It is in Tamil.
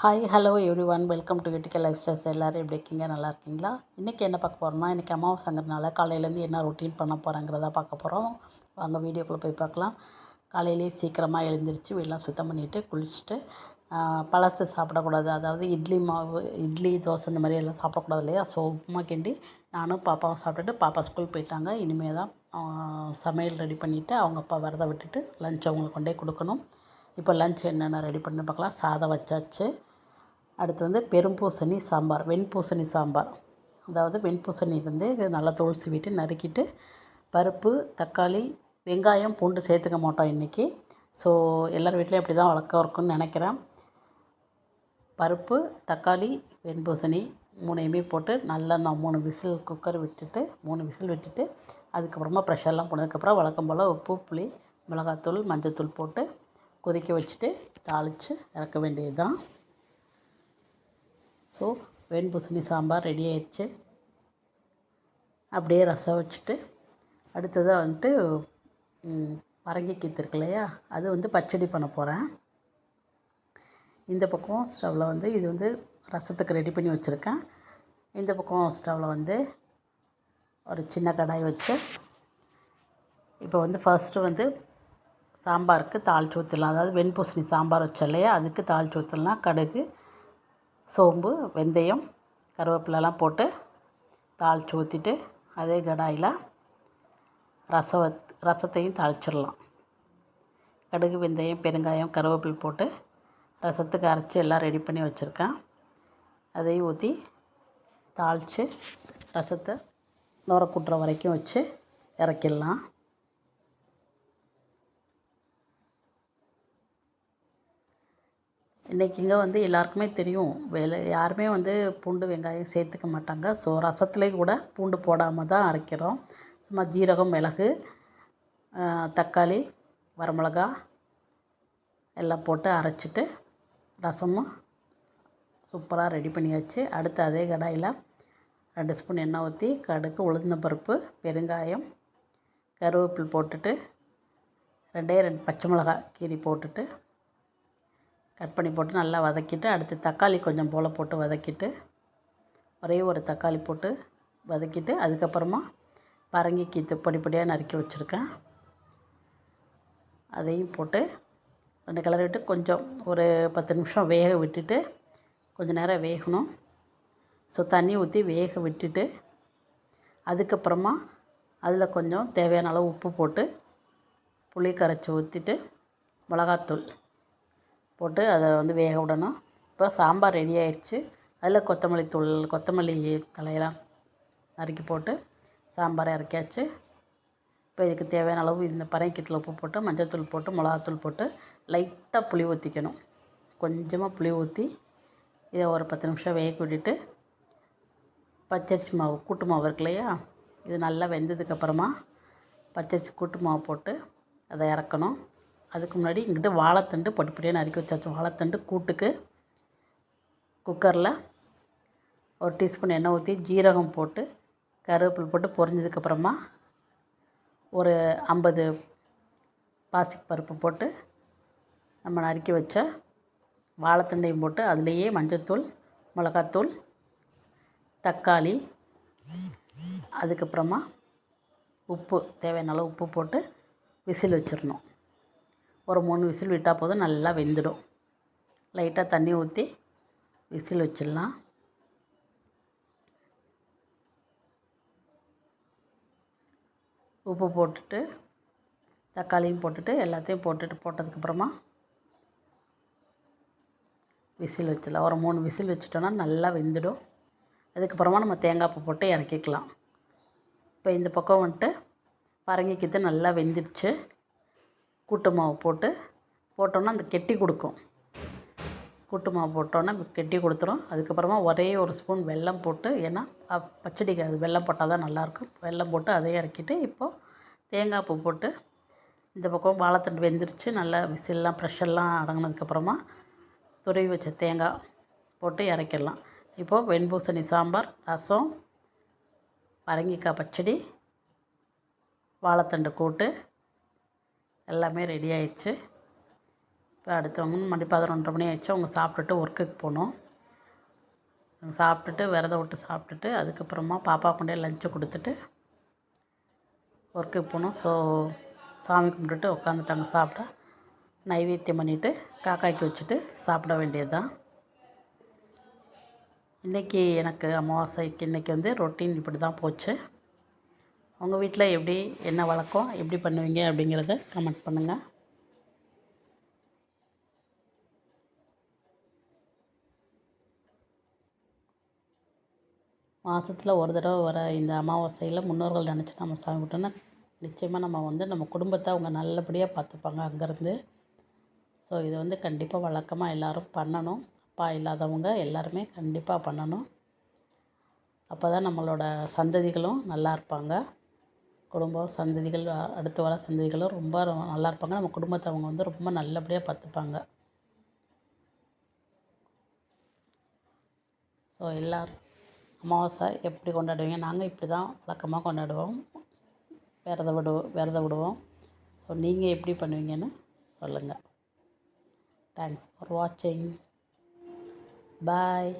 Hi hello every one welcome to கிட்டிக்கல் life styles எல்லோரும் எப்படி இருக்கீங்க? நல்லா இருக்கீங்களா? இன்றைக்கி என்ன பார்க்க போகிறோம்னா இன்றைக்கி அமாவாசைங்கிறதுனால காலையிலேருந்து என்ன ரொட்டீன் பண்ண போகிறாங்கிறத பார்க்க போகிறோம் வாங்க வீடியோக்குள்ளே போய் பார்க்கலாம். காலையிலேயே சீக்கிரமாக எழுந்திரிச்சு வீடெலாம் சுத்தம் பண்ணிவிட்டு குளிச்சுட்டு பழசு சாப்பிடக்கூடாது. அதாவது இட்லி மாவு இட்லி தோசை இந்த மாதிரி எல்லாம் சாப்பிடக்கூடாது இல்லையா? ஸோ உப்புமா கிண்டி நானும் பாப்பாவும் சாப்பிட்டுட்டு பாப்பா ஸ்கூல் போயிட்டாங்க. இனிமேல் தான் சமையல் ரெடி பண்ணிவிட்டு அவங்க அப்பா விரதம் விட்டுட்டு லஞ்ச் அவங்களுக்கு கொண்டே கொடுக்கணும். இப்போ லஞ்ச் என்னென்ன ரெடி பண்ணி பார்க்கலாம். சாதம் வச்சாச்சு. அடுத்து வந்து பெரும்பூசணி சாம்பார் வெண்பூசணி சாம்பார். அதாவது வெண்பூசணி வந்து இது நல்லா தோல் சீவிட்டு நறுக்கிட்டு பருப்பு தக்காளி வெங்காயம் பூண்டு சேர்த்துக்க மாட்டோம் இன்றைக்கி ஸோ எல்லார் வீட்லேயும் அப்படி தான் வழக்கம் இருக்கும்னு நினைக்கிறேன். பருப்பு தக்காளி வெண்பூசணி மூணையுமே போட்டு நல்லா நான் மூணு விசில் குக்கர் விட்டுட்டு மூணு விசில் விட்டுட்டு அதுக்கப்புறமா ப்ரெஷர்லாம் போனதுக்கப்புறம் வழக்கம் போல் உப்பு புளி மிளகாத்தூள் மஞ்சத்தூள் போட்டு கொதிக்க வச்சுட்டு தாளித்து இறக்க வேண்டியது தான் ஸோ வெண்பூசணி சாம்பார் ரெடி ஆயிடுச்சு. அப்படியே ரசம் வச்சுட்டு அடுத்ததாக வந்துட்டு பரங்கிக்கீத்து இருக்கு இல்லையா? அது வந்து பச்சடி பண்ண போகிறேன் இந்த பக்கம் ஸ்டவ்வில் வந்து இது வந்து ரசத்துக்கு ரெடி பண்ணி வச்சுருக்கேன். இந்த பக்கம் ஸ்டவ்வில் வந்து ஒரு சின்ன கடாய் வச்சு இப்போ வந்து ஃபர்ஸ்ட்டு வந்து சாம்பாருக்கு தாளித்து ஊற்றிடலாம் அதாவது வெண்பூசணி சாம்பார் வச்சோம் இல்லையா? அதுக்கு தாளித்து ஊற்றிடலாம் கடுகு சோம்பு வெந்தயம் கருவேப்பிலலாம் போட்டு தாளித்து ஊற்றிட்டு அதே கடாயில் ரசம் ரசத்தையும் தாளிச்சிடலாம். கடுகு வெந்தயம் பெருங்காயம் கருவேப்பில் போட்டு ரசத்துக்கு அரைச்சி எல்லாம் ரெடி பண்ணி வச்சுருக்கேன். அதையும் ஊற்றி தாளித்து ரசத்தை நுர கூட்டுற வரைக்கும் வச்சு இறக்கிடலாம். இன்றைக்கிங்க வந்து எல்லாருக்குமே தெரியும். வேலை யாருமே வந்து பூண்டு வெங்காயம் சேர்த்துக்க மாட்டாங்க. ஸோ ரசத்துலேயும் கூட பூண்டு போடாமல் தான் அரைக்கிறோம். சும்மா ஜீரகம் மிளகு தக்காளி வரமிளகா எல்லாம் போட்டு அரைச்சிட்டு ரசமும் சூப்பராக ரெடி பண்ணியாச்சு. அடுத்து அதே கடாயில் ரெண்டு ஸ்பூன் எண்ணெய் ஊற்றி கடுகு உளுந்தம்பருப்பு பெருங்காயம் கருவேப்பில் போட்டுட்டு ரெண்டே ரெண்டு பச்சை மிளகாய் கீரி போட்டுட்டு கட் பண்ணி போட்டு நல்லா வதக்கிட்டு அடுத்து தக்காளி கொஞ்சம் போல் போட்டு வதக்கிட்டு ஒரே ஒரு தக்காளி போட்டு வதக்கிட்டு அதுக்கப்புறமா பரங்கிக்கீத்து பொடி பொடியாக நறுக்கி வச்சுருக்கேன். அதையும் போட்டு ரெண்டு கலர் விட்டு கொஞ்சம் ஒரு பத்து நிமிஷம் வேக விட்டுட்டு கொஞ்சம் நேரம் வேகணும். ஸோ தண்ணி ஊற்றி வேக விட்டுட்டு அதுக்கப்புறமா அதில் கொஞ்சம் தேவையான அளவு உப்பு போட்டு புளி கரைச்சி ஊற்றிட்டு மிளகாத்தூள். போட்டு அதை வந்து வேக விடணும். இப்போ சாம்பார் ரெடி ஆயிடுச்சு அதில் கொத்தமல்லி தூள் கொத்தமல்லி தலையெல்லாம் நறுக்கி போட்டு சாம்பாரை இறக்கியாச்சு. இப்போ இதுக்கு தேவையான அளவு இந்த பறைக்கத்தில் உப்பு போட்டு மஞ்சள்தூள் போட்டு மிளகாத்தூள் போட்டு லைட்டாக புளி ஊற்றிக்கணும் கொஞ்சமாக புளி ஊற்றி இதை ஒரு பத்து நிமிஷம் வேக விட்டுட்டு பச்சரிசி மாவு கூட்டு மாவு இருக்கு இல்லையா? இது நல்லா வெந்ததுக்கப்புறமா பச்சரிசி கூட்டு மாவு போட்டு அதை இறக்கணும். அதுக்கு முன்னாடி இங்கிட்ட வாழைத்தண்டு பொடி நறுக்கி வச்சாச்சு. வாழைத்தண்டு கூட்டுக்கு குக்கரில் ஒரு டீஸ்பூன் எண்ணெய் ஊற்றி ஜீரகம் போட்டு கருவேப்பில் போட்டு பொரிஞ்சதுக்கப்புறமா ஒரு ஐம்பது பாசிப்பருப்பு போட்டு நம்ம நறுக்கி வச்ச வாழைத்தண்டையும் போட்டு அதுலேயே மஞ்சத்தூள் மிளகாத்தூள் தக்காளி அதுக்கப்புறமா உப்பு தேவையான அளவு உப்பு போட்டு விசில் வச்சிடணும். ஒரு மூணு விசில் விட்டால் போதும் நல்லா வெந்துடும். லைட்டாக தண்ணி ஊற்றி விசில் வச்சிடலாம். உப்பு போட்டுட்டு தக்காளியும் போட்டுட்டு எல்லாத்தையும் போட்டுட்டு போட்டதுக்கப்புறமா விசில் வச்சிடலாம். ஒரு மூணு விசில் வச்சிட்டோன்னா நல்லா வெந்துடும். அதுக்கப்புறமா நம்ம தேங்காய் பூ போட்டு இறக்கிக்கலாம். இப்போ இந்த பக்கம் வந்துட்டு பரங்கிக்கித்து நல்லா வெந்துடுச்சு. கூட்டு மாவு போட்டு போட்டோன்னா அந்த கெட்டி கொடுக்கும். கூட்டு மாவு போட்டோன்னா கெட்டி கொடுத்துரும். அதுக்கப்புறமா ஒரே ஒரு ஸ்பூன் வெல்லம் போட்டு ஏன்னா பச்சடிக்கு அது வெல்லம் போட்டால் தான் நல்லாயிருக்கும் வெல்லம் போட்டு அதையும் இறக்கிட்டு இப்போது தேங்காய் பூ போட்டு இந்த பக்கம் வாழைத்தண்டு வெந்துருச்சு. நல்லா விசில்லாம் ப்ரெஷர்லாம் அடங்கினதுக்கப்புறமா துருவி வச்ச தேங்காய் போட்டு இறக்கிடலாம். இப்போது வெண்பூசணி சாம்பார் ரசம் பரங்கிக்காய் பச்சடி வாழைத்தண்டு கூட்டு எல்லாமே ரெடி ஆயிடுச்சு. இப்போ அடுத்தவங்க மணி பதினொன்றரை மணி ஆயிடுச்சு. அவங்க சாப்பிட்டுட்டு ஒர்க்குக்கு போனோம். சாப்பிட்டுட்டு விரதம் விட்டு சாப்பிட்டுட்டு அதுக்கப்புறமா பாப்பா கொண்டே லஞ்சு கொடுத்துட்டு ஒர்க்குக்கு போனோம். ஸோ சாமி கும்பிட்டுட்டு உட்காந்துட்டாங்க சாப்பிட்டா நைவேத்தியம் பண்ணிவிட்டு காக்காய்க்கு வச்சுட்டு சாப்பிட வேண்டியது தான் இன்றைக்கி எனக்கு அமாவாசைக்கு இன்றைக்கி வந்து ரொட்டீன் இப்படி தான் போச்சு. உங்கள் வீட்டில் எப்படி என்ன வழக்கம் எப்படி பண்ணுவீங்க அப்படிங்கிறத கமெண்ட் பண்ணுங்கள் மாதத்தில் ஒரு தடவை வர இந்த அமாவாசையில் முன்னோர்கள் நினச்சி நம்ம சாமி கும்பிட்டோன்னா நிச்சயமாக நம்ம வந்து நம்ம குடும்பத்தை அவங்க நல்லபடியாக பார்த்துப்பாங்க அங்கேருந்து. ஸோ இதை வந்து கண்டிப்பாக வழக்கமாக எல்லோரும் பண்ணணும். அப்பா இல்லாதவங்க எல்லாருமே கண்டிப்பாக பண்ணணும். அப்போ தான் நம்மளோட சந்ததிகளும் நல்லா இருப்பாங்க. குடும்பம் சந்ததிகள் அடுத்து வர சந்ததிகளும் ரொம்ப நல்லா இருப்பாங்க. நம்ம குடும்பத்தை அவங்க வந்து ரொம்ப நல்லபடியாக பார்த்துப்பாங்க. ஸோ எல்லோரும் அமாவாசை எப்படி கொண்டாடுவீங்க? நாங்கள் இப்படி தான் வழக்கமாக கொண்டாடுவோம். விரதம் விடுவோம் விரதம் விடுவோம். ஸோ நீங்கள் எப்படி பண்ணுவீங்கன்னு சொல்லுங்கள் தேங்க்ஸ் ஃபார் வாட்சிங் பாய்